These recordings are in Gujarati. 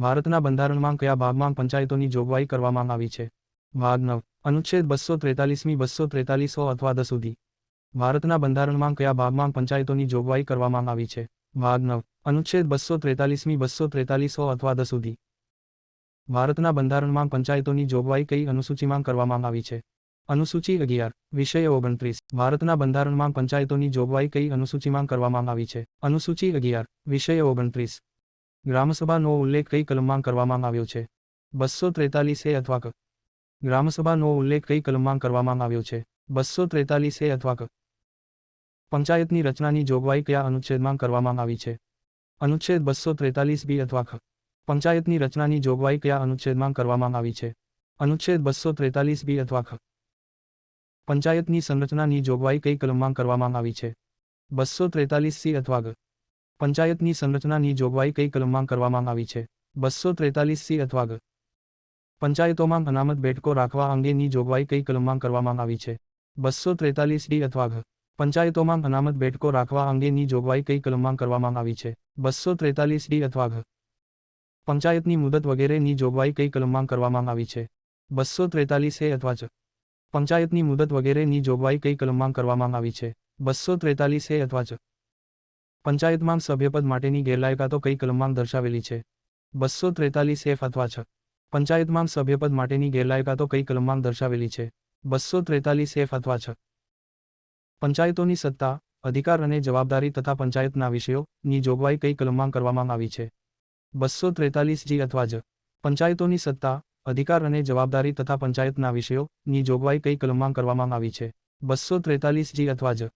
ભારતના બંધારણમાં કયા ભાગમાં પંચાયતોની જોગવાઈ કરવામાં આવી છે? ભાગ નવ. અનુચ્છેદ બસો ત્રેતાલીસમી, બસો ત્રેતાલીસો અથવા દસ સુધી. ભારતના બંધારણમાં કયા ભાગમાં પંચાયતોની જોગવાઈ કરવામાં આવી છે? ભાગ નવ. અનુચ્છેદ બસો ત્રેતાલીસમી, બસો ત્રેતાલીસો અથવા દસ સુધી. ભારતના બંધારણમાં પંચાયતોની જોગવાઈ કઈ અનુસૂચિમાં કરવામાં આવી છે? અનુસૂચિ અગિયાર. વિષય ઓગણત્રીસ. ભારતના બંધારણમાં પંચાયતોની જોગવાઈ કઈ અનુસૂચિમાં કરવામાં આવી છે? અનુસૂચિ અગિયાર. વિષય ઓગણત્રીસ. ગ્રામસભાનો ઉલ્લેખ કઈ કલમમાં કરવામાં આવ્યો છે? બસો ત્રેતાલીસ અથવા ક? ગ્રામસભાનો ઉલ્લેખ કઈ કલમમાં કરવામાં આવ્યો છે? બસો ત્રેતાલીસ અથવા ક? પંચાયતની રચનાની જોગવાઈ કયા અનુચ્છેદમાં કરવામાં આવી છે? અનુચ્છેદ બસો ત્રેતાલીસ બી અથવા ખ? પંચાયતની રચનાની જોગવાઈ કયા અનુચ્છેદમાં કરવામાં આવી છે? અનુચ્છેદ બસો ત્રેતાલીસ બી અથવા ખ? પંચાયતની સંરચનાની જોગવાઈ કઈ કલમમાં કરવામાં આવી છે? બસો ત્રેતાલીસ સી અથવા ગ? પંચાયતની સંરચનાની જોગવાઈ કઈ કલમમાં કરવામાં આવી છે? બસો ત્રેતાલીસ સી અથવા ગ પંચાયતોમાં અનામત બેઠકો રાખવા અંગેની જોગવાઈ કઈ કલમમાં કરવામાં આવી છે? બસો ત્રેતાલીસ ડી અથવા ઘ પંચાયતોમાં અનામત બેઠકો રાખવા અંગેની જોગવાઈ કઈ કલમમાં કરવામાં આવી છે? બસો ત્રેતાલીસ ડી અથવા ઘ પંચાયતની મુદત વગેરેની જોગવાઈ કઈ કલમમાં કરવામાં આવી છે? બસો ત્રેતાલીસ એ અથવા ચ પંચાયતની મુદત વગેરેની જોગવાઈ કઈ કલમમાં કરવામાં આવી છે? બસો ત્રેતાલીસ એ અથવા ચ પંચાયતમાં સભ્યપદ માટેની ગેરલાયકાતો કઈ કલમમાં દર્શાવેલી છે? બસો ત્રેતાલીસ એફ અથવા છ. પંચાયતમાં સભ્યપદ માટેની ગેરલાયકાતો કઈ કલમમાં દર્શાવેલી છે? બસો ત્રેતાલીસ એફ અથવા છ. પંચાયતોની સત્તા, અધિકાર અને જવાબદારી તથા પંચાયતના વિષયોની જોગવાઈ કઈ કલમમાં કરવામાં આવી છે? બસો ત્રેતાલીસ જી અથવા જ. પંચાયતોની સત્તા, અધિકાર અને જવાબદારી તથા પંચાયતના વિષયોની જોગવાઈ કઈ કલમમાં કરવામાં આવી છે? બસો ત્રેતાલીસ જી અથવા જ.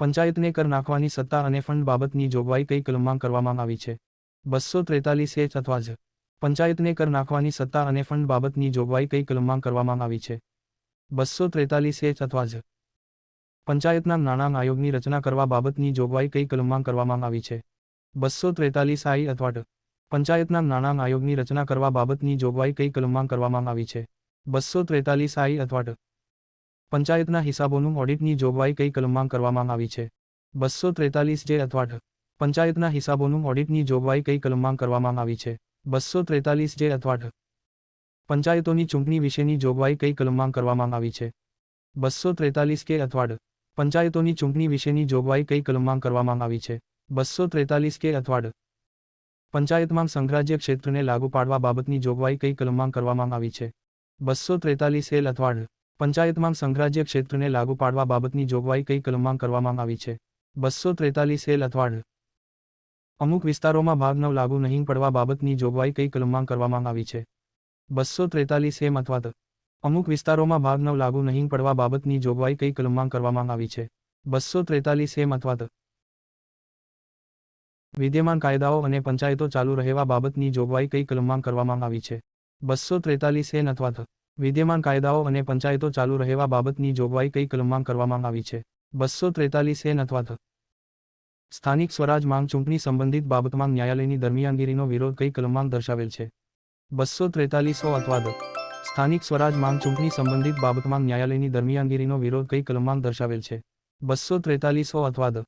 પંચાયતને કર નાખવાની સત્તા અને ફંડ બાબતની જોગવાઈ કઈ કલમમાં કરવામાં આવી છે? બસો ત્રેતાલીસ એચ અથવા જ પંચાયતને કર નાખવાની સત્તા અને ફંડ બાબતની જોગવાઈ કઈ કલમમાં કરવામાં આવી છે? બસો ત્રેતાલીસ એચ અથવા જ પંચાયતના નાણાં આયોગની રચના કરવા બાબતની જોગવાઈ કઈ કલમમાં કરવામાં આવી છે? બસો ત્રેતાલીસ આઈ અથવા પંચાયતના નાણાં આયોગની રચના કરવા બાબતની જોગવાઈ કઈ કલમમાં કરવામાં આવી છે? બસો ત્રેતાલીસ આઈ અથવા પંચાયતના હિસાબોનું ઓડિટની જોગવાઈ કઈ કલમમાં કરવામાં આવી છે? બસો ત્રેતાલીસ જે અથવા પંચાયતના હિસાબોનું ઓડિટની જોગવાઈ કઈ કલમમાં કરવામાં આવી છે? બસો ત્રેતાલીસ જે અથવા પંચાયતોની ચૂંટણી વિશેની જોગવાઈ કઈ કલમમાં કરવામાં આવી છે? બસો ત્રેતાલીસ કે અથવા પંચાયતોની ચૂંટણી વિશેની જોગવાઈ કઈ કલમમાં કરવામાં આવી છે? બસો ત્રેતાલીસ કે અથવા પંચાયતમાં સંઘરાજ્ય ક્ષેત્રને લાગુ પાડવા બાબતની જોગવાઈ કઈ કલમમાં કરવામાં આવી છે? બસો ત્રેતાલીસ એલ અથવા પંચાયતમાં સંઘરાજ્ય ક્ષેત્રને લાગુ પાડવા બાબતની જોગવાઈ કઈ કલમમાં કરવામાં આવી છે? બસો ત્રેતાલીસ એલ અથવાડ. અમુક વિસ્તારોમાં ભાગ નવ લાગુ નહીં પડવા બાબતની જોગવાઈ કઈ કલમમાં કરવામાં આવી છે? બસો ત્રેતાલીસ એમ અથવા તો અમુક વિસ્તારોમાં ભાગ નવ લાગુ નહીં પડવા બાબતની જોગવાઈ કઈ કલમમાં કરવામાં આવી છે? બસો ત્રેતાલીસ એમ અથવા તો વિદ્યમાન કાયદાઓ અને પંચાયતો ચાલુ રહેવા બાબતની જોગવાઈ કઈ કલમમાં કરવામાં આવી છે? બસો ત્રેતાલીસ એન અથવા ત વિદ્યમાન કાયદાઓ અને પંચાયતો ચાલુ રહેવા બાબતની જોગવાઈ કઈ કલમમાં કરવામાં આવી છે? બસો ત્રેતાલીસ એન અથવા ત સ્થાનિક સ્વરાજ માંગ ચૂંટણી સંબંધિત બાબતમાં ન્યાયાલયની દરમિયાનગીરીનો વિરોધ કઈ કલમમાં દર્શાવેલ છે? બસો ત્રેતાલીસો અથવા ધ. સ્થાનિક સ્વરાજ માંગ ચૂંટણી સંબંધિત બાબતમાં ન્યાયાલયની દરમિયાનગીરીનો વિરોધ કઈ કલમમાં દર્શાવેલ છે? બસો ત્રેતાલીસો અથવા ધ.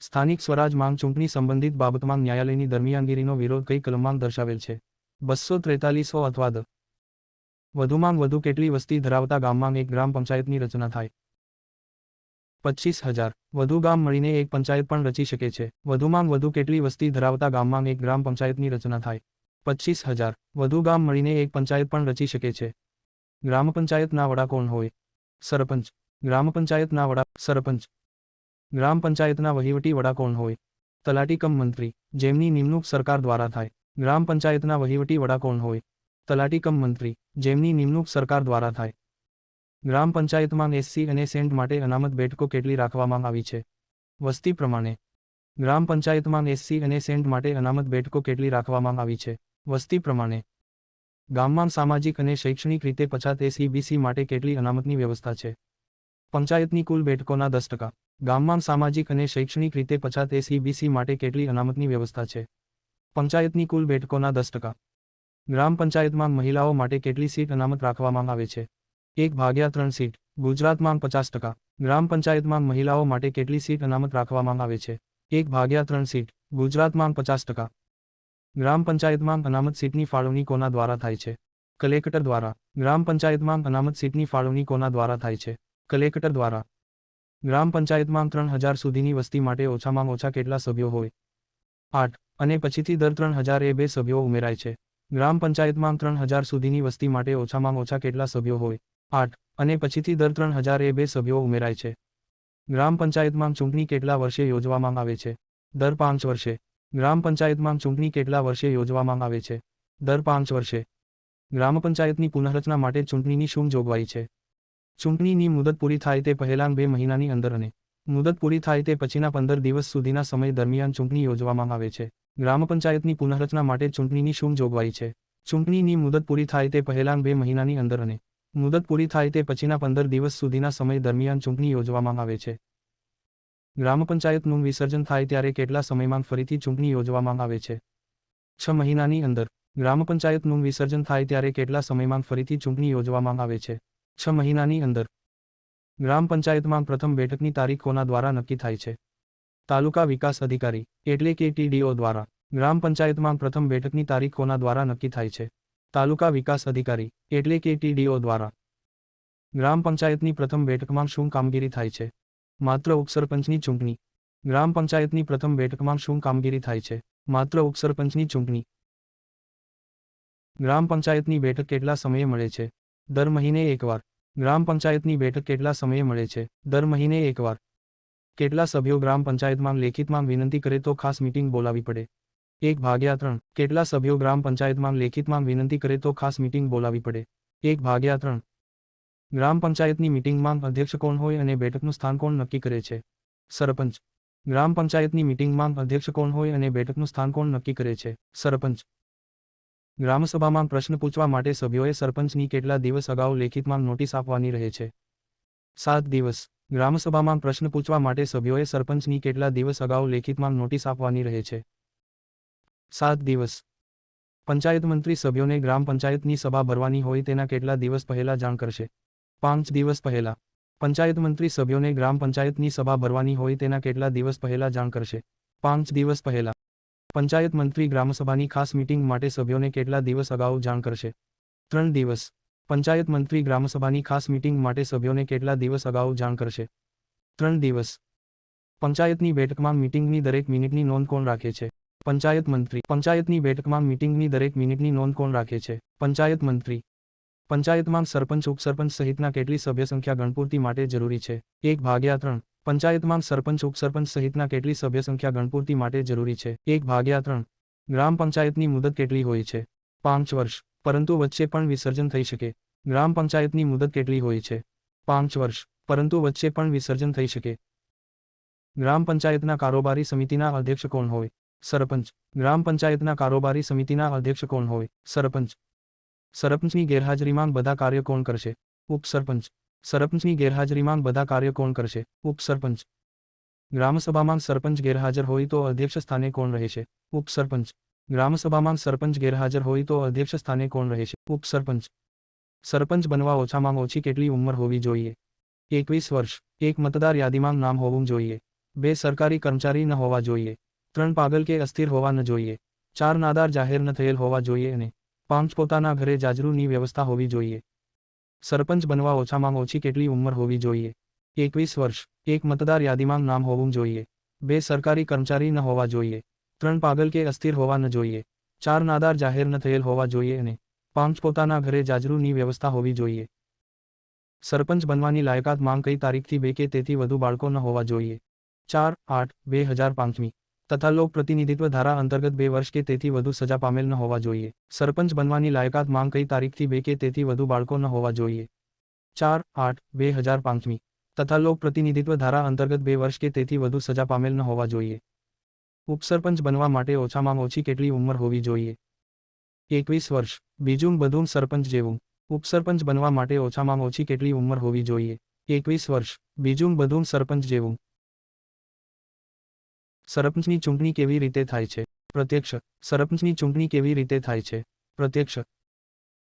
સ્થાનિક સ્વરાજ માંગ ચૂંટણી સંબંધિત બાબતમાં ન્યાયાલયની દરમિયાનગીરીનો વિરોધ કઈ કલમમાં દર્શાવેલ છે? બસો ત્રેતાલીસો અથવા દ વધુમાં વધુ કેટલી વસ્તી ધરાવતા ગામમાં એક ગ્રામ પંચાયતની રચના થાય. પચીસ હજાર. વધુ ગામ મળીને એક પંચાયત પણ રચી શકે છે. વધુમાં વધુ કેટલી વસ્તી ધરાવતા ગામમાં એક ગ્રામ પંચાયતની રચના થાય. પચીસ હજાર. વધુ ગામ મળીને એક પંચાયત પણ રચી શકે છે. ગ્રામ પંચાયતના વડા કોણ હોય? સરપંચ. ગ્રામ પંચાયતના વડા સરપંચ. ગ્રામ પંચાયતના વહીવટી વડા કોણ હોય? તલાટી કમ મંત્રી. જેમની નિમણૂક સરકાર દ્વારા થાય. ગ્રામ પંચાયતના વહીવટી વડા કોણ હોય? તલાટી કમ મંત્રી, જેમની નિમણૂક સરકાર દ્વારા થાય. ગ્રામ પંચાયતમાં એસસી અને સેન્ટ માટે અનામત બેઠકો કેટલી રાખવામાં આવી છે? વસ્તી પ્રમાણે. ગ્રામ પંચાયતમાં એસસી અને સેન્ટ માટે અનામત બેઠકો કેટલી રાખવામાં આવી છે? વસ્તી પ્રમાણે. ગામમાં સામાજિક અને શૈક્ષણિક રીતે પછાત એસી બીસી માટે કેટલી અનામતની વ્યવસ્થા છે? પંચાયતની કુલ બેઠકોના દસ ટકા. ગામમાં સામાજિક અને શૈક્ષણિક રીતે પછાત એસી બીસી માટે કેટલી અનામતની વ્યવસ્થા છે? પંચાયતની કુલ બેઠકોના દસ ટકા. ગ્રામ પંચાયતમાં મહિલાઓ માટે કેટલી સીટ અનામત રાખવામાં આવે છે? એક ભાગ્યા ત્રણ સીટ, ગુજરાતમાં પચાસ ટકા, ગ્રામ પંચાયતમાં મહિલાઓ માટે કેટલી સીટ અનામત રાખવામાં આવે છે? એક ભાગ્યા ત્રણ સીટ, ગુજરાતમાં પચાસ ટકા. ગ્રામ પંચાયતમાં અનામત સીટની ફાળવણી કોના દ્વારા થાય છે? કલેક્ટર દ્વારા. ગ્રામ પંચાયતમાં અનામત સીટની ફાળવણી કોના દ્વારા થાય છે? કલેક્ટર દ્વારા. ગ્રામ પંચાયતમાં ત્રણ હજાર સુધીની વસ્તી માટે ઓછામાં ઓછા કેટલા સભ્યો હોય? આઠ, અને પછીથી દર ત્રણ હજાર એ બે સભ્યો ઉમેરાય છે. ગ્રામ પંચાયતમાં ત્રણ હજાર સુધીની વસ્તી માટે ઓછામાં ઓછા કેટલા સભ્યો હોય? આઠ. અને પછીથી દર ત્રણ હજાર એ બે સભ્યો ઉમેરાય છે. ગ્રામ પંચાયતમાં ચૂંટણી કેટલા વર્ષે યોજવામાં આવે છે? દર પાંચ વર્ષે. ગ્રામ પંચાયતમાં ચૂંટણી કેટલા વર્ષે યોજવામાં આવે છે? દર પાંચ વર્ષે. ગ્રામ પંચાયતની પુનઃરચના માટે ચૂંટણીની શું જોગવાઈ છે? ચૂંટણીની મુદત પૂરી થાય તે પહેલાં બે મહિનાની અંદર અને મુદત પૂરી થાય તે પછીના પંદર દિવસ સુધીના સમય દરમિયાન ચૂંટણી યોજવામાં આવે છે. ગ્રામ પંચાયતની પુનઃરચના માટે ચૂંટણીની શું જોગવાઈ છે? ચૂંટણીની મુદત પૂરી થાય તે પહેલાં બે મહિનાની અંદર અને મુદત પૂરી થાય તે પછીના પંદર દિવસ સુધીના સમય દરમિયાન ચૂંટણી યોજવામાં આવે છે. ગ્રામ પંચાયતનું વિસર્જન થાય ત્યારે કેટલા સમયમાં ફરીથી ચૂંટણી યોજવામાં આવે છે? છ મહિનાની અંદર ગ્રામ પંચાયતનું વિસર્જન થાય ત્યારે કેટલા સમયમાં ફરીથી ચૂંટણી યોજવામાં આવે છે? છ મહિનાની અંદર ગ્રામ પંચાયતમાં પ્રથમ બેઠકની તારીખ કોના દ્વારા નક્કી થાય છે. તાલુકા વિકાસ અધિકારી, એટલે કે ટીડીઓ દ્વારા, ગ્રામ પંચાયતમાં પ્રથમ બેઠકની તારીખોના દ્વારા નક્કી થાય છે. તાલુકા વિકાસ અધિકારી, એટલે કે ટીડીઓ દ્વારા. ગ્રામ પંચાયતની પ્રથમ બેઠકમાં શું કામગીરી થાય છે? માત્ર ઉપસરપંચની ચૂંટણી. ગ્રામ પંચાયતની પ્રથમ બેઠકમાં શું કામગીરી થાય છે? માત્ર ઉપસરપંચની ચૂંટણી. ગ્રામ પંચાયતની બેઠક કેટલા સમયે મળે છે? દર મહિને એકવાર. ગ્રામ પંચાયતની બેઠક કેટલા સમયે મળે છે? દર મહિને એકવાર. કેટલા સભ્યો ગ્રામ પંચાયતમાં લેખિતમાં વિનંતી કરે તો ખાસ મીટિંગ બોલાવી પડે. એક ભાગ્યા ત્રણ. કેટલા સભ્યો ગ્રામ પંચાયતમાં લેખિતમાં વિનંતી કરે તો ખાસ મીટિંગ બોલાવી પડે. એક ભાગ્યા ત્રણ. ગ્રામ પંચાયતની મીટિંગમાં અધ્યક્ષ કોણ હોય અને બેઠકનું સ્થાન કોણ નક્કી કરે છે? સરપંચ. ગ્રામ પંચાયતની મીટિંગમાં અધ્યક્ષ કોણ હોય અને બેઠકનું સ્થાન કોણ નક્કી કરે છે? સરપંચ. ગ્રામસભામાં પ્રશ્ન પૂછવા માટે સભ્યોએ સરપંચની કેટલા દિવસ અગાઉ લેખિતમાં નોટિસ આપવાની રહે છે? સાત દિવસ. ગ્રામસભામાં પ્રશ્ન પૂછવા માટે સભ્યોએ સરપંચની કેટલા દિવસ અગાઉ લેખિતમાં નોટિસ આપવાની રહે છે? સાત દિવસ. પંચાયત મંત્રી સભ્યોને ગ્રામ પંચાયતની સભા ભરવાની હોય તેના કેટલા દિવસ પહેલા જાણ કરશે? પાંચ દિવસ પહેલા. પંચાયત મંત્રી સભ્યોને ગ્રામ પંચાયતની સભા ભરવાની હોય તેના કેટલા દિવસ પહેલા જાણ કરશે? પાંચ દિવસ પહેલા. પંચાયત મંત્રી ગ્રામસભાની ખાસ મીટિંગ માટે સભ્યોને કેટલા દિવસ અગાઉ જાણ કરશે? ત્રણ દિવસ. પંચાયત મંત્રી ગ્રામસભાની ખાસ મીટિંગ માટે સભ્યોને કેટલા દિવસ અગાઉ જાણ કરશે? ત્રણ દિવસ. પંચાયતની બેઠકમાં મીટિંગની દરેક મિનિટની નોંધ કોણ રાખે છે. પંચાયત મંત્રી. પંચાયતની બેઠકમાં મીટિંગની દરેક મિનિટની નોંધ કોણ રાખે છે. પંચાયત મંત્રી. પંચાયતમાં સરપંચ, ઉપસરપંચ સહિતના કેટલી સભ્ય સંખ્યા ગણપૂર્તિ માટે જરૂરી છે? એક ભાગ્યા ત્રણ. પંચાયતમાં સરપંચ, ઉપસરપંચ સહિતના કેટલી સભ્ય સંખ્યા ગણપૂર્તિ માટે જરૂરી છે? એક ભાગ્યા ત્રણ. ગ્રામ પંચાયતની મુદત કેટલી હોય છે? પાંચ વર્ષ. પરંતુ વચ્ચે પણ વિસર્જન થઈ શકે. ગ્રામ પંચાયતની મુદત કેટલી હોય છે? પાંચ વર્ષ, પરંતુ વચ્ચે પણ વિસર્જન થઈ શકે. ગ્રામ પંચાયતના કારોબારી સમિતિના અધ્યક્ષ કોણ હોય? સરપંચ. ગ્રામ પંચાયતના કારોબારી સમિતિના અધ્યક્ષ કોણ હોય? સરપંચ. સરપંચની ગેરહાજરીમાં બધા કાર્ય કોણ કરશે? ઉપસરપંચ. સરપંચની ગેરહાજરીમાં બધા કાર્ય કોણ કરશે? ઉપસરપંચ. ગ્રામસભામાં સરપંચ ગેરહાજર હોય તો અધ્યક્ષ સ્થાને કોણ રહેશે? ઉપસરપંચ. ગ્રામસભામાં સરપંચ ગેરહાજર હોય તો અધ્યક્ષ સ્થાને કોણ રહેશે ઉપસરપંચ સરપંચ બનવા ઓછામાં ઓછી કેટલી ઉંમર હોવી જોઈએ? એકવીસ વર્ષ. એક મતદાર યાદીમાં નામ હોવું જોઈએ. બે સરકારી કર્મચારી ન હોવા જોઈએ. ત્રણ પાગલ કે અસ્થિર હોવા ન જોઈએ. ચાર નાદાર જાહેર ન થયેલ હોવા જોઈએ અને પાંચ પોતાના ઘરે જાજરૂની વ્યવસ્થા હોવી જોઈએ. સરપંચ બનવા ઓછામાં ઓછી કેટલી ઉંમર હોવી જોઈએ? એકવીસ વર્ષ. એક મતદાર યાદીમાં નામ હોવું જોઈએ. બે સરકારી કર્મચારી ન હોવા જોઈએ. ત્રણ પાગલ કે અસ્થિર હોવા ન જોઈએ. ચાર નાદાર જાહેર ન થયેલ હોવા જોઈએ અને પાંચ પોતાના ઘરે જાજરૂની વ્યવસ્થા હોવી જોઈએ. સરપંચ બનવાની લાયકાત માંગ કઈ તારીખથી બે કે તેથી વધુ બાળકો ન હોવા જોઈએ. ચાર આઠ બે હજાર પાંચમી. તથા લોક પ્રતિનિધિત્વ ધારા અંતર્ગત બે વર્ષ કે તેથી વધુ સજા પામેલ ન હોવા જોઈએ. સરપંચ બનવાની લાયકાત માંગ કઈ તારીખથી બે કે તેથી વધુ બાળકો ન હોવા જોઈએ. ચાર આઠ બે હજાર પાંચમી. તથા લોક પ્રતિનિધિત્વ ધારા અંતર્ગત બે વર્ષ કે તેથી વધુ સજા પામેલ ન હોવા જોઈએ. ઉપસરપંચ બનવા માટે ઓછામાં ઓછી કેટલી ઉંમર હોવી જોઈએ? એકવીસ વર્ષ. બીજું બધું સરપંચ જેવું. ઉપસરપંચ બનવા માટે ઓછામાં ઓછી કેટલી ઉંમર હોવી જોઈએ? એકવીસ વર્ષ. બીજું બધું સરપંચ જેવું. સરપંચની ચૂંટણી કેવી રીતે થાય છે? પ્રત્યક્ષ. સરપંચની ચૂંટણી કેવી રીતે થાય છે? પ્રત્યક્ષ.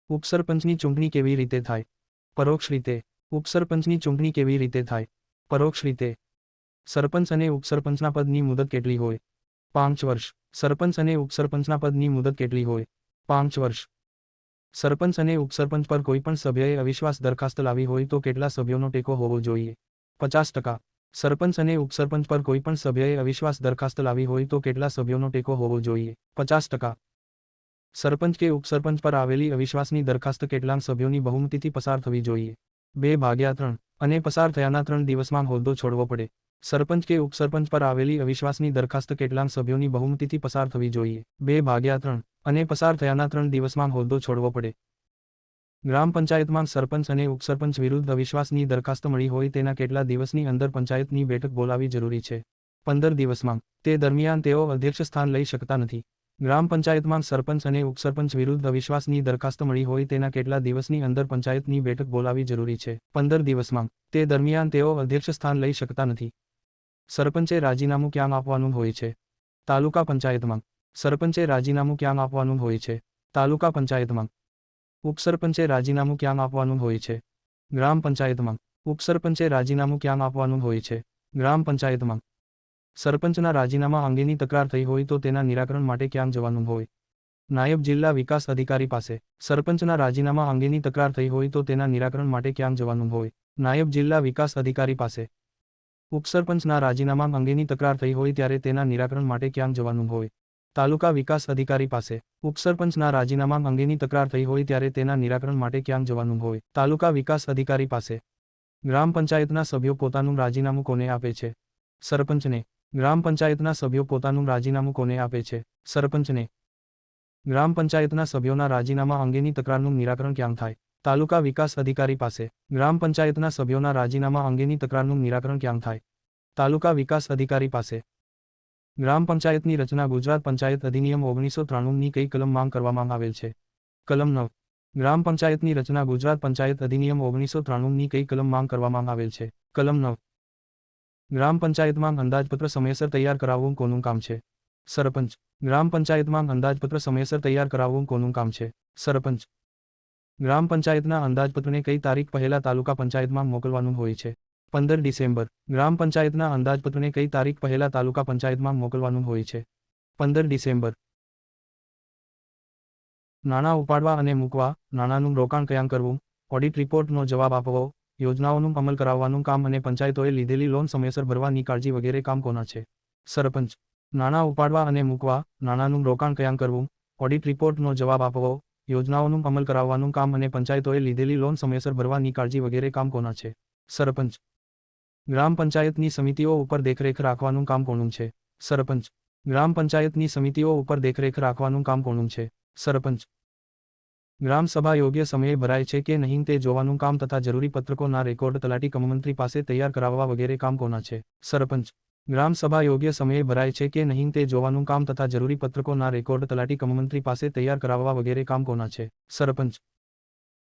ઉપસરપંચની ચૂંટણી કેવી રીતે થાય? પરોક્ષ રીતે. ઉપસરપંચની ચૂંટણી કેવી રીતે થાય? પરોક્ષ રીતે. સરપંચ અને ઉપસરપંચના પદની મુદત કેટલી હોય? પાંચ વર્ષ. સરપંચ અને ઉપસરપંચના પદની મુદત કેટલી હોય? પાંચ વર્ષ. સરપંચ અને ઉપસરપંચ પર કોઈપણ સભ્યએ અવિશ્વાસ દરખાસ્ત લાવી હોય તો કેટલા સભ્યોનો ટેકો હોવો જોઈએ? પચાસ ટકા. સરપંચ અને ઉપસરપંચ પર કોઈપણ સભ્યએ અવિશ્વાસ દરખાસ્ત લાવી હોય તો કેટલા સભ્યોનો ટેકો હોવો જોઈએ? પચાસ ટકા. સરપંચ કે ઉપસરપંચ પર આવેલી અવિશ્વાસની દરખાસ્ત કેટલાક સભ્યોની બહુમતીથી પસાર થવી જોઈએ? બે ભાગ્યા ત્રણ. અને પસાર થયાના ત્રણ દિવસમાં હોદ્દો છોડવો પડે. સરપંચ કે ઉપસરપંચ પર આવેલી અવિશ્વાસની દરખાસ્ત કેટલાક સભ્યોની બહુમતીથી પસાર થવી જોઈએ. બે ભાગ્યા ત્રણ, અને પસાર થયાના ત્રણ દિવસમાં હોદ્દો છોડવો પડે. ગ્રામ પંચાયતમાં સરપંચ અને ઉપસરપંચ વિરુદ્ધ અવિશ્વાસની દરખાસ્ત મળી હોય તેના કેટલા દિવસની અંદર પંચાયતની બેઠક બોલાવી જરૂરી છે? પંદર દિવસમાં. તે દરમિયાન તેઓ અધ્યક્ષ સ્થાન લઈ શકતા નથી. ગ્રામ પંચાયતમાં સરપંચ અને ઉપસરપંચ વિરુદ્ધ અવિશ્વાસની દરખાસ્ત મળી હોય તેના કેટલા દિવસની અંદર પંચાયતની બેઠક બોલાવી જરૂરી છે? પંદર દિવસમાં. તે દરમિયાન તેઓ અધ્યક્ષ સ્થાન લઈ શકતા નથી. સરપંચે રાજીનામું ક્યાં આપવાનું હોય છે? તાલુકા પંચાયતમાં. સરપંચે રાજીનામું ક્યાં આપવાનું હોય છે? તાલુકા પંચાયતમાં. ઉપસરપંચે રાજીનામું ક્યાં આપવાનું હોય છે? ગ્રામ પંચાયતમાં. ઉપસરપંચે રાજીનામું ક્યાં આપવાનું હોય છે? ગ્રામ પંચાયતમાં. સરપંચના રાજીનામા અંગેની તકરાર થઈ હોય તો તેના નિરાકરણ માટે ક્યાં જવાનું હોય? નાયબ જિલ્લા વિકાસ અધિકારી પાસે. સરપંચના રાજીનામા અંગેની તકરાર થઈ હોય તો તેના નિરાકરણ માટે ક્યાં જવાનું હોય? નાયબ જિલ્લા વિકાસ અધિકારી પાસે. ઉપસરપંચના રાજીનામા અંગેની તકરાર થઈ હોય ત્યારે તેના નિરાકરણ માટે ક્યાં જવાનું હોય. તાલુકા વિકાસ અધિકારી પાસે ઉપસરપંચના રાજીનામા અંગેની તકરાર થઈ હોય ત્યારે તેના નિરાકરણ માટે ક્યાં જવાનું હોય. તાલુકા વિકાસ અધિકારી પાસે ગ્રામ પંચાયતના સભ્યો પોતાનું રાજીનામું કોને આપે છે? સરપંચને ગ્રામ પંચાયતના સભ્યો પોતાનું રાજીનામું કોને આપે છે? સરપંચને ગ્રામ પંચાયતના સભ્યોના રાજીનામા અંગેની તકરારનું નિરાકરણ ક્યાં થાય? તાલુકા વિકાસ અધિકારી પાસે ગ્રામ પંચાયતના સભ્યોના રાજીનામા અંગેની તકરારનું નિરાકરણ ક્યાં થાય? તાલુકા વિકાસ અધિકારી પાસે ગ્રામ પંચાયતની રચના ગુજરાત પંચાયત અધિનિયમ ઓગણીસો ત્રાણુંની કઈ કલમ માંગ કરવામાં આવેલ છે? કલમ નવ. ગ્રામ પંચાયતની રચના ગુજરાત પંચાયત અધિનિયમ ઓગણીસો ત્રાણુંની કઈ કલમ માંગ કરવામાં આવેલ છે? કલમ નવ. ગ્રામ પંચાયતમાં અંદાજપત્ર સમયસર તૈયાર કરાવવું કોનું કામ છે? સરપંચ. ગ્રામ પંચાયતમાં અંદાજપત્ર સમયસર તૈયાર કરાવવું કોનું કામ છે? સરપંચ. ગ્રામ પંચાયતના અંદાજપત્રને કઈ તારીખ પહેલા તાલુકા પંચાયતમાં મોકલવાનું હોય છે? પંદર ડિસેમ્બર. ગ્રામ પંચાયતના અંદાજપત્રને કઈ તારીખ પહેલા તાલુકા પંચાયતમાં મોકલવાનું હોય છે? પંદર ડિસેમ્બર. નાણાં ઉપાડવા અને મૂકવા, નાણાંનું રોકાણ ક્યાં કરવું? ઓડિટ રિપોર્ટનો જવાબ આપવો, યોજનાઓનું અમલ કરાવવાનું કામ અને પંચાયતોએ લીધેલી લોન સમયસર ભરવાની કાળજી વગેરે કામ કોના છે? સરપંચ. નાણાં ઉપાડવા અને મૂકવા, નાણાંનું રોકાણ ક્યાં કરવું? ઓડિટ રિપોર્ટનો જવાબ આપવો યોજનાઓનું અમલ કરાવવાનું કામ અને પંચાયતોએ લીધેલી લોન સમયસર ભરવાની કાળજી વગેરે કામ કોના છે? સરપંચ. ગ્રામ પંચાયતની સમિતિઓ ઉપર દેખરેખ રાખવાનું કામ કોનું છે? સરપંચ. ગ્રામ પંચાયતની સમિતિઓ ઉપર દેખરેખ રાખવાનું કામ કોનું છે? સરપંચ. ગ્રામ સભા યોગ્ય સમયે ભરાય છે કે નહીં તે જોવાનું કામ તથા જરૂરી પત્રકોના રેકોર્ડ તલાટી કમમંત્રી પાસે તૈયાર કરાવવા વગેરે કામ કોના છે? સરપંચ. ગ્રામ સભા યોગ્ય સમયે ભરાય છે કે નહીં તે જોવાનું કામ તથા જરૂરી પત્રકોના રેકોર્ડ તલાટી કમમંત્રી પાસે તૈયાર કરાવવા વગેરે કામ કોના છે? સરપંચ.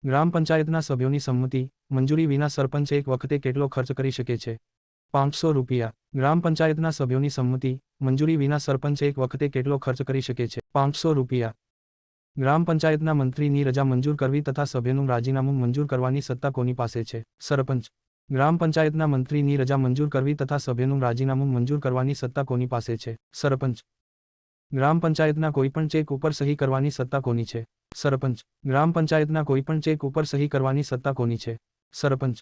ગ્રામ પંચાયતના સભ્યોની સંમતિ, મંજૂરી વિના સરપંચ એક વખતે કેટલો ખર્ચ કરી શકે છે? પાંચસો રૂપિયા. ગ્રામ પંચાયતના સભ્યોની સંમતિ, મંજૂરી વિના સરપંચ એક વખતે કેટલો ખર્ચ કરી શકે છે? પાંચસો રૂપિયા. ગ્રામ પંચાયતના મંત્રીની રજા મંજૂર કરવી તથા સભ્યનું રાજીનામું મંજૂર કરવાની સત્તા કોની પાસે છે? સરપંચ. ગ્રામ પંચાયતના મંત્રીની રજા મંજૂર કરવી તથા સભ્યનું રાજીનામું મંજૂર કરવાની સત્તા કોની પાસે છે? સરપંચ. ગ્રામ પંચાયતના કોઈપણ ચેક ઉપર સહી કરવાની સત્તા કોની છે? સરપંચ. ગ્રામ પંચાયતના કોઈપણ ચેક ઉપર સહી કરવાની સત્તા કોની છે? સરપંચ.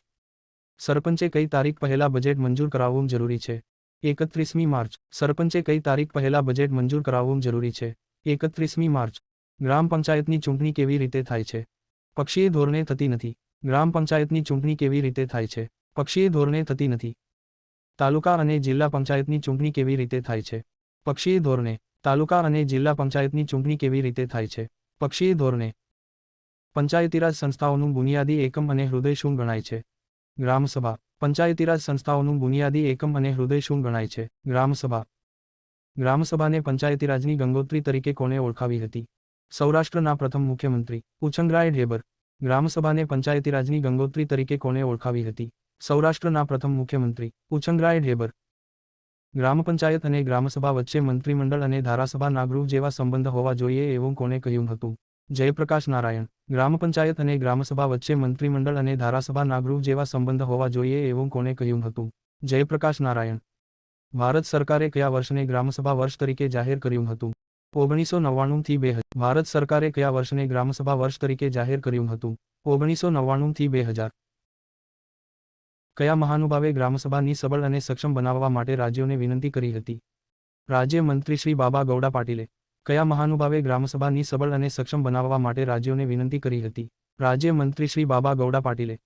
સરપંચે કઈ તારીખ પહેલા બજેટ મંજૂર કરાવવું જરૂરી છે? એકત્રીસમી માર્ચ. સરપંચે કઈ તારીખ પહેલા બજેટ મંજૂર કરાવવું જરૂરી છે? એકત્રીસમી માર્ચ. ગ્રામ પંચાયતની ચૂંટણી કેવી રીતે થાય છે? પક્ષીય ધોરણે થતી નથી. ગ્રામ પંચાયતની ચૂંટણી કેવી રીતે થાય છે? પક્ષીય ધોરણે થતી નથી. તાલુકા અને જિલ્લા પંચાયતની ચૂંટણી કેવી રીતે થાય છે? પક્ષીય ધોરણે, તાલુકા અને જિલ્લા પંચાયતની ચૂંટણી કેવી રીતે થાય છે? પક્ષીય ધોરણે. પંચાયતીરાજ સંસ્થાઓનું બુનિયાદી એકમ અને હૃદય શું ગણાય છે. ગ્રામસભા. પંચાયતીરાજ સંસ્થાઓનું બુનિયાદી એકમ અને હૃદય શું ગણાય છે. ગ્રામસભા. ગ્રામસભાને પંચાયતીરાજની ગંગોત્રી તરીકે કોણે ઓળખાવી હતી? સૌરાષ્ટ્રના પ્રથમ મુખ્યમંત્રી. ઉછંગરાય ઢેબર. ગ્રામસભાને પંચાયતીરાજની ગંગોત્રી તરીકે કોને ઓળખાવી હતી? સૌરાષ્ટ્રના પ્રથમ મુખ્યમંત્રી ઉછંગરાય ઢેબર ગ્રામ પંચાયત અને ગ્રામસભા વચ્ચે મંત્રીમંડળ અને ધારાસભા ગૃહ જેવા સંબંધ હોવા જોઈએ એવું કોણે કહ્યું હતું. જયપ્રકાશ નારાયણ ગ્રામ પંચાયત અને ગ્રામસભા વચ્ચે મંત્રીમંડળ અને ધારાસભા ગૃહ જેવા સંબંધ હોવા જોઈએ એવું કોણે કહ્યું હતું. જયપ્રકાશ નારાયણ ભારત સરકારે કયા વર્ષને ગ્રામસભા વર્ષ તરીકે જાહેર કર્યું હતું? ઓગણીસો નવ્વાણુંથી બે ભારત સરકારે કયા વર્ષને ગ્રામસભા વર્ષ તરીકે જાહેર કર્યું હતું? ઓગણીસો નવ્વાણુંથી બે હજાર. કયા મહાનુભાવે ગ્રામસભાની સબળ અને સક્ષમ બનાવવા માટે રાજ્યોને વિનંતી કરી હતી? રાજ્ય મંત્રી શ્રી બાબા ગૌડા પાટીલે. કયા મહાનુભાવે ગ્રામસભાની સબળ અને સક્ષમ બનાવવા માટે રાજ્યોને વિનંતી કરી હતી? રાજ્ય મંત્રી શ્રી બાબા ગૌડા પાટીલે.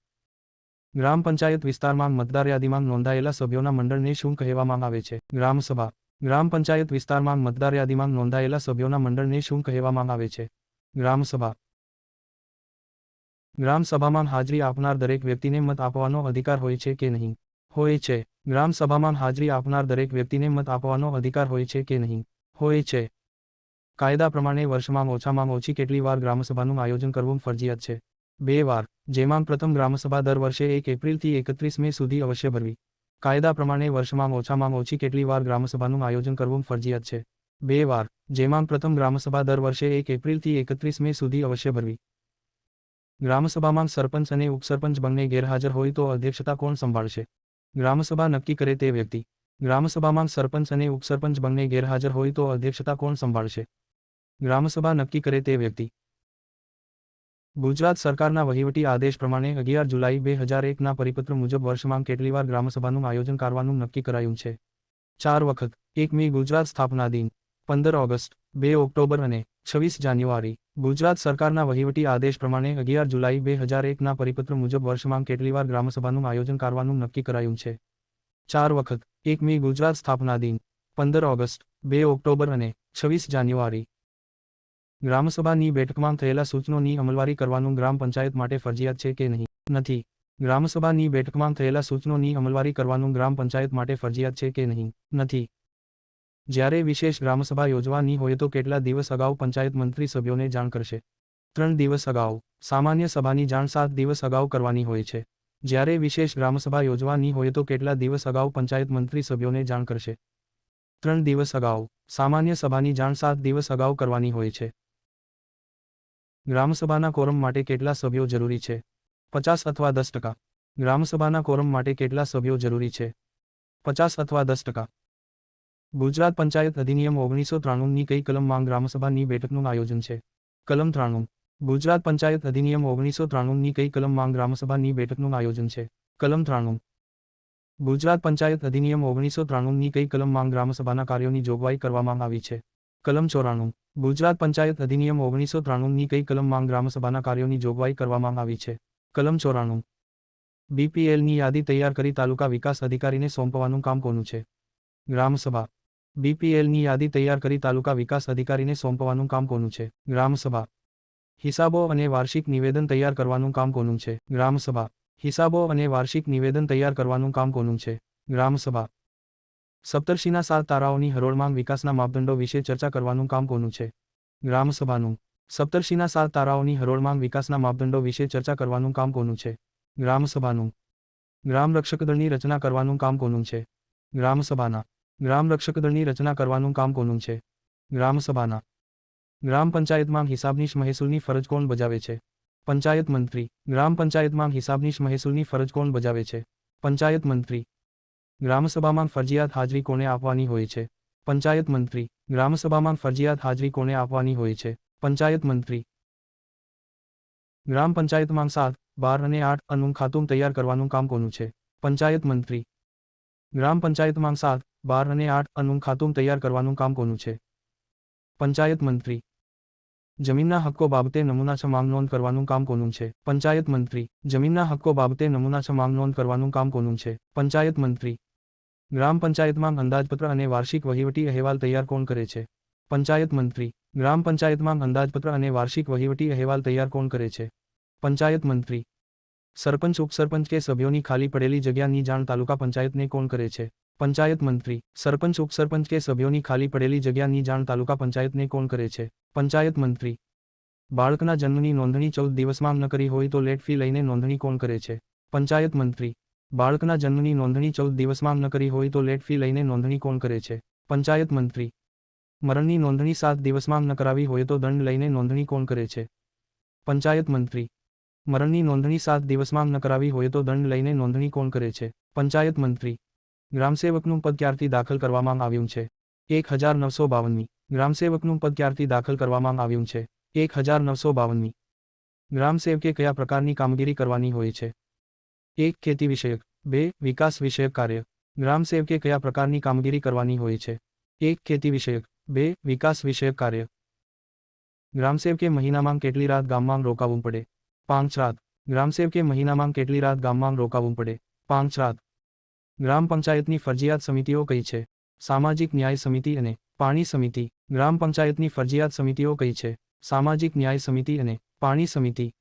ગ્રામ પંચાયત વિસ્તારમાં મતદાર યાદીમાં નોંધાયેલા સભ્યોના મંડળને શું કહેવામાં આવે છે? ગ્રામસભા. ગ્રામ પંચાયત વિસ્તારમાં મતદાર યાદીમાં નોંધાયેલા સભ્યોના મંડળને શું કહેવામાં આવે છે? ગ્રામસભા ગ્રામસભામાં હાજરી આપનાર દરેક વ્યક્તિને મત આપવાનો અધિકાર હોય છે કે નહીં? હોય છે. ગ્રામસભામાં હાજરી આપનાર દરેક વ્યક્તિને મત આપવાનો અધિકાર હોય છે કે નહીં? હોય છે. કાયદા પ્રમાણે વર્ષમાં ઓછામાં ઓછી કેટલી વાર ગ્રામસભાનું આયોજન કરવું ફરજિયાત છે? બે વાર. જેમાં પ્રથમ ગ્રામસભા દર વર્ષે એક એપ્રિલથી એકત્રીસ મે સુધી અવશ્ય ભરવી. કાયદા પ્રમાણે વર્ષમાં ઓછામાં ઓછી કેટલી વાર ગ્રામસભાનું આયોજન કરવું ફરજિયાત છે. બે વાર, જેમાં પ્રથમ ગ્રામસભા દર વર્ષે એક એપ્રિલથી એકત્રીસ મે સુધી અવશ્ય ભરવી. ગ્રામસભામાં સરપંચ અને ઉપસરપંચ બંને ગેરહાજર હોય તો અધ્યક્ષતા કોણ સંભાળશે? ગ્રામસભા નક્કી કરે તે વ્યક્તિ. ગ્રામસભામાં સરપંચ અને ઉપસરપંચ બંને ગેરહાજર હોય તો અધ્યક્ષતા કોણ સંભાળશે? ગ્રામસભા નક્કી કરે તે વ્યક્તિ. ગુજરાત સરકારના વહીવટી આદેશ પ્રમાણે અગિયાર જુલાઈ બે હજાર એકના પરિપત્ર મુજબ વર્ષમાં કેટલી વાર ગ્રામસભાનું આયોજન કરવાનું નક્કી કરાયું છે. ચાર વખત, એક મી ગુજરાત સ્થાપના દિન, પંદર ઓગસ્ટ, બે ઓક્ટોબર અને છવ્વીસ જાન્યુઆરી. ગુજરાત સરકારના વહીવટી આદેશ પ્રમાણે અગિયાર જુલાઈ બે હજાર એકના પરિપત્ર મુજબ વર્ષમાં કેટલીવાર ગ્રામસભાનું આયોજન કરવાનું નક્કી કરાયું છે. ચાર વખત, એક મી ગુજરાત સ્થાપના દિન, પંદર ઓગસ્ટ, બે ઓક્ટોબર અને છવ્વીસ જાન્યુઆરી. ગ્રામસભાની બેઠકમાં થયેલા સૂચનોની અમલવારી કરવાનું ગ્રામ પંચાયત માટે ફરજિયાત છે કે નહીં? નથી. ગ્રામસભાની બેઠકમાં થયેલા સૂચનોની અમલવારી કરવાનું ગ્રામ પંચાયત માટે ફરજિયાત છે કે નહીં? નથી. જ્યારે વિશેષ ગ્રામસભા યોજવાની હોય તો કેટલા દિવસ અગાઉ પંચાયત મંત્રી સભ્યોને જાણ કરશે? ત્રણ દિવસ અગાઉ. સામાન્ય સભાની જાણ સાત દિવસ અગાઉ કરવાની હોય છે. જ્યારે વિશેષ ગ્રામસભા યોજવાની હોય તો કેટલા દિવસ અગાઉ પંચાયત મંત્રી સભ્યોને જાણ કરશે? ત્રણ દિવસ અગાઉ. સામાન્ય સભાની જાણ સાત દિવસ અગાઉ કરવાની હોય છે. ગ્રામસભાના કોરમ માટે કેટલા સભ્યો જરૂરી છે? પચાસ અથવા દસ ટકા. ગ્રામસભાના કોરમ માટે કેટલા સભ્યો જરૂરી છે? પચાસ અથવા દસ ટકા. ગુજરાત પંચાયત અધિનિયમ ઓગણીસો ત્રાણુંની કઈ કલમમાં ગ્રામસભાની બેઠકનું આયોજન છે? કલમ ત્રાણું. ગુજરાત પંચાયત અધિનિયમ ઓગણીસો ત્રાણુંની કઈ કલમમાં ગ્રામસભાની બેઠકનું આયોજન છે? કલમ ત્રાણું. ગુજરાત પંચાયત અધિનિયમ ઓગણીસો ત્રાણુંની કઈ કલમમાં ગ્રામસભાના કાર્યોની જોગવાઈ કરવામાં આવી છે? કલમ ચોરાણું. ગુજરાત પંચાયત અધિનિયમ ઓગણીસો ત્રાણુંની કઈ કલમમાં ગ્રામસભાના કાર્યોની જોગવાઈ કરવામાં આવી છે? કલમ ચોરાણું. બીપીએલની યાદી તૈયાર કરી તાલુકા વિકાસ અધિકારીને સોંપવાનું કામ કોનું છે? ગ્રામસભા. બીપીએલની યાદી તૈયાર કરી તાલુકા વિકાસ અધિકારીને સોંપવાનું કામ કોનું છે? ગ્રામસભા. હિસાબો અને વાર્ષિક નિવેદન તૈયાર કરવાનું કામ કોનું છે? ગ્રામસભા. હિસાબો અને વાર્ષિક નિવેદન તૈયાર કરવાનું કામ કોનું છે? ગ્રામસભા. સપ્તર્ષિના સાત તારાઓની હરોળમાં વિકાસના માપદંડો વિશે ચર્ચા કરવાનું કામ કોનું છે? ગ્રામસભાનું. સપ્તર્ષિના સાત તારાઓની હરોળમાં વિકાસના માપદંડો વિશે ચર્ચા કરવાનું કામ કોનું છે? ગ્રામસભાનું. ગ્રામ રક્ષક દળની રચના કરવાનું કામ કોનું છે? ગ્રામસભાના. ગ્રામ રક્ષક દળની રચના કરવાનું કામ કોનું છે? ગ્રામસભાના. ગ્રામ પંચાયતમાં હિસાબનીશ મહેસૂલની ફરજ કોણ બજાવે છે? પંચાયત મંત્રી. ગ્રામ પંચાયતમાં હિસાબનીશ મહેસૂલની ફરજ કોણ બજાવે છે? પંચાયત મંત્રી. ગ્રામસભામાં ફરજિયાત હાજરી કોને આપવાની હોય છે? પંચાયત મંત્રી. ગ્રામસભામાં ફરજિયાત હાજરી કોને આપવાની હોય છે? પંચાયત મંત્રી. ગ્રામ પંચાયતમાં સાત, બાર અને આઠ અનું ખાતું તૈયાર કરવાનું કામ કોનું છે? પંચાયત મંત્રી. ગ્રામ પંચાયતમાં સાત, બાર અને આઠ અનું ખાતું તૈયાર કરવાનું કામ કોનું છે? પંચાયત મંત્રી. જમીનના હક્કો બાબતે નમૂના માંગ નોંધ કરવાનું કામ કોનું છે? પંચાયત મંત્રી. જમીનના હક્કો બાબતે નમૂના માંગ નોંધ કરવાનું કામ કોનું છે? પંચાયત મંત્રી. ગ્રામ પંચાયતમાં અંદાજપત્ર અને વાર્ષિક વહીવટી અહેવાલ તૈયાર કોણ કરે છે? પંચાયત મંત્રી. ગ્રામ પંચાયતમાં અંદાજપત્ર અને વાર્ષિક વહીવટી અહેવાલ તૈયાર કોણ કરે છે? પંચાયત મંત્રી. સરપંચ, ઉપસરપંચ કે સભ્યોની ખાલી પડેલી જગ્યાની જાણ તાલુકા પંચાયતને કોણ કરે છે? પંચાયત મંત્રી. સરપંચ, ઉપસરપંચ કે સભ્યોની ખાલી પડેલી જગ્યાની જાણ તાલુકા પંચાયતને કોણ કરે છે? પંચાયત મંત્રી. બાળકના જન્મની નોંધણી ચૌદ દિવસમાં ન કરી હોય તો લેટ ફી લઈને નોંધણી કોણ કરે છે? પંચાયત મંત્રી. બાળકના જન્મની નોંધણી ચૌદ દિવસમાં ન કરી હોય તો લેટ ફી લઈને નોંધણી કોણ કરે છે? પંચાયત મંત્રી. મરણની નોંધણી સાત દિવસમાં ન કરાવી હોય તો દંડ લઈને નોંધણી કોણ કરે છે? પંચાયત મંત્રી. મરણની નોંધણી સાત દિવસમાં ન કરાવી હોય તો દંડ લઈને નોંધણી કોણ કરે છે? પંચાયત મંત્રી. ગ્રામસેવકનું પદ ક્યારથી દાખલ કરવામાં આવ્યું છે? એક હજાર નવસો બાવનમી. ગ્રામસેવકનું પદ ક્યારથી દાખલ કરવામાં આવ્યું છે? એક હજાર નવસો બાવનમી. ગ્રામસેવકે કયા પ્રકારની કામગીરી કરવાની હોય છે? એક ખેતી વિષયક બે વિકાસ વિષયક કાર્ય. ગ્રામસેવકે કયા પ્રકારની કામગીરી કરવાની હોય છે? એક ખેતી વિષયક બે વિકાસ વિષયક કાર્ય. ગ્રામસેવકે મહિનામાં કેટલી રાત ગામમાં રોકાવું પડે? પાંચ રાત. ગ્રામસેવકે મહિનામાં કેટલી રાત ગામમાં રોકાવું પડે? પાંચ રાત. ગ્રામ પંચાયતની ફરજિયાત સમિતિઓ કઈ છે? સામાજિક ન્યાય સમિતિ અને પાણી સમિતિ. ગ્રામ પંચાયતની ફરજિયાત સમિતિઓ કઈ છે? સામાજિક ન્યાય સમિતિ અને પાણી સમિતિ.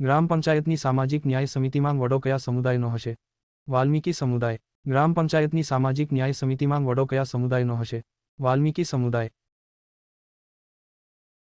ગ્રામ પંચાયતની સામાજિક ન્યાય સમિતિમાં વડો કયા સમુદાયનો હશે? વાલ્મીકી સમુદાય. ગ્રામ પંચાયતની સામાજિક ન્યાય સમિતિમાં વડો કયા સમુદાયનો હશે? વાલ્મીકી સમુદાય.